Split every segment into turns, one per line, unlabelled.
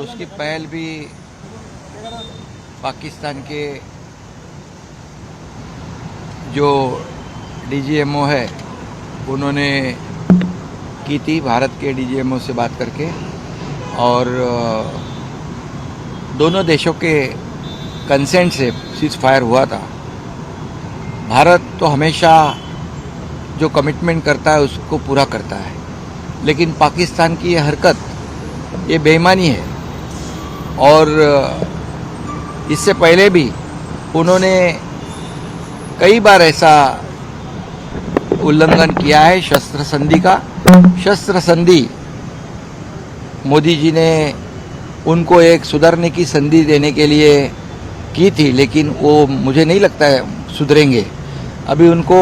उसकी पहल भी पाकिस्तान के जो डीजीएमओ है, उन्होंने की थी, भारत के डीजीएमओ से बात करके। और दोनों देशों के कंसेंट से सीज फायर हुआ था। भारत तो हमेशा जो कमिटमेंट करता है, उसको पूरा करता है। लेकिन पाकिस्तान की ये हरकत, ये बेईमानी है। और इससे पहले भी उन्होंने कई बार ऐसा उल्लंघन किया है शस्त्र संधि का। शस्त्र संधि, मोदी जी ने उनको एक सुधरने की संधि देने के लिए की थी, लेकिन वो मुझे नहीं लगता है सुधरेंगे। अभी उनको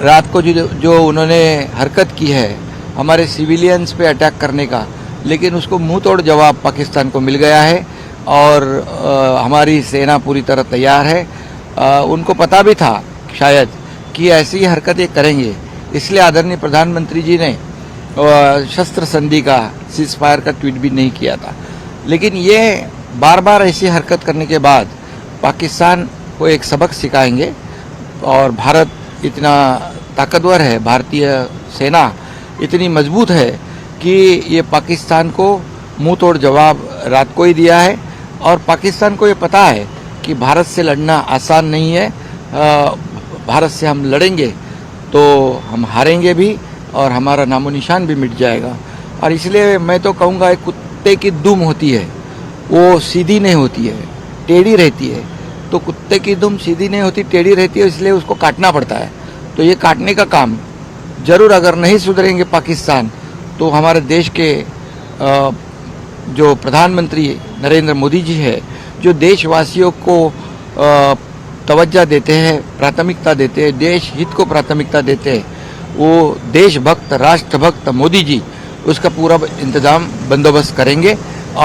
रात को जो जो उन्होंने हरकत की है, हमारे सिविलियंस पे अटैक करने का लेकिन उसको मुँह तोड़ जवाब पाकिस्तान को मिल गया है और अ, हमारी सेना पूरी तरह तैयार है। अ, उनको पता भी था शायद कि ऐसी हरकतें करेंगे। इसलिए आदरणीय प्रधानमंत्री जी ने शस्त्र संधि का सीज फायर का ट्वीट भी नहीं किया था। लेकिन ये बार बार ऐसी हरकत करने के बाद पाकिस्तान को एक सबक सिखाएँगे और भारत इतना ताकतवर है भारतीय सेना इतनी मज़बूत है कि ये पाकिस्तान को मुँह तोड़ जवाब रात को ही दिया है और पाकिस्तान को ये पता है कि भारत से लड़ना आसान नहीं है भारत से हम लड़ेंगे तो हम हारेंगे भी और हमारा नामो निशान भी मिट जाएगा। और इसलिए मैं तो कहूँगा, एक कुत्ते की दुम होती है, वो सीधी नहीं होती है, टेढ़ी रहती है। तो कुत्ते की दुम सीधी नहीं होती, टेढ़ी रहती है, इसलिए उसको काटना पड़ता है। तो ये काटने का काम ज़रूर अगर नहीं सुधरेंगे पाकिस्तान तो हमारे देश के जो प्रधानमंत्री नरेंद्र मोदी जी है जो देशवासियों को तवज्जा देते हैं प्राथमिकता देते हैं देश हित को प्राथमिकता देते हैं वो देशभक्त राष्ट्रभक्त मोदी जी उसका पूरा इंतज़ाम बंदोबस्त करेंगे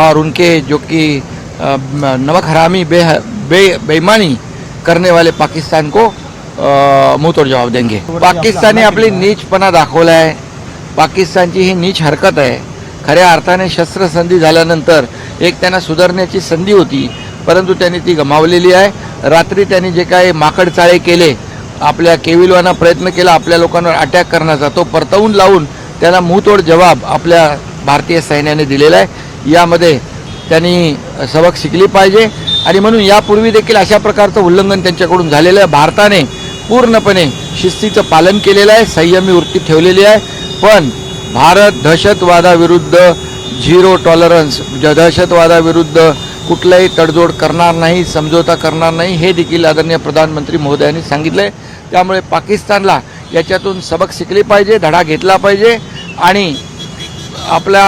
और उनके जो कि नमक हरामी बे, बे बेईमानी करने वाले पाकिस्तान को अ, मुंहतोड जवाब देंगे। पाकिस्तानने आपली नीचपणा दाखवला आहे पाकिस्तानची ही नीच हरकत आहे. खऱ्या अर्थाने शस्त्रसंधी झाल्यानंतर एक त्यांना सुधारण्याची संधी होती परंतु त्यांनी ती गमावलेली आहे. रात्री त्यांनी जे काही माकडचाळे केले आपल्या केविलवाना प्रयत्न केला आपल्या लोकांवर अटॅक करण्याचा तो परतवून लावून त्याला मुंहतोड जवाब आपल्या भारतीय सैन्याने दिलेला आहे. यामध्ये त्यांनी सबक शिकली पाहिजे. आणि म्हणून यापूर्वी देखील अशा प्रकारचं उल्लंघन त्यांच्याकडून झालेलं आहे. भारताने पूर्णपणे शिस्तीचं पालन केलेलं आहे. संयमी वृत्ती ठेवलेली आहे. पण भारत दहशतवादाविरुद्ध झिरो टॉलरन्स ज- दहशतवादाविरुद्ध कुठलाही तडजोड करणार नाही समझोता करणार नाही हे देखील आदरणीय प्रधानमंत्री महोदयांनी सांगितलं आहे त्यामुळे पाकिस्तानला याच्यातून सबक शिकले पाहिजे धडा घेतला पाहिजे आणि आपल्या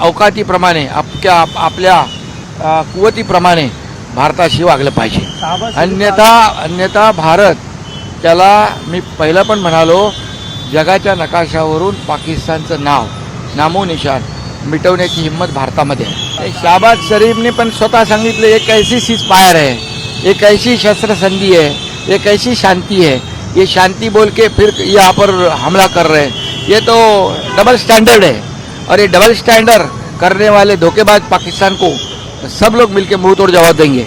अवकातीप्रमाणे आपल्या आपल्या कुवतीप्रमाणे भारताशी वागलं पाहिजे. अन्यथा अन्यथा भारत त्याला मी पहिलं पण म्हणालो जगाच्या नकाशावरून पाकिस्तानचं नाव नामोनिशान मिटवण्याची हिंमत भारतामध्ये आहे. शाबाद शरीफने पण स्वतः सांगितलं एक ऐसी सीज फायर है एक ऐसी शस्त्र संधि है एक ऐसी शांति है. ये शांति बोल के फिर यहाँ पर हमला कर रहे हैं. ये तो डबल स्टैंडर्ड है. और ये डबल स्टैंडर्ड करने वाले धोखेबाज पाकिस्तान को सब लोग मिलकर मुंह तोड़ जवाब देंगे।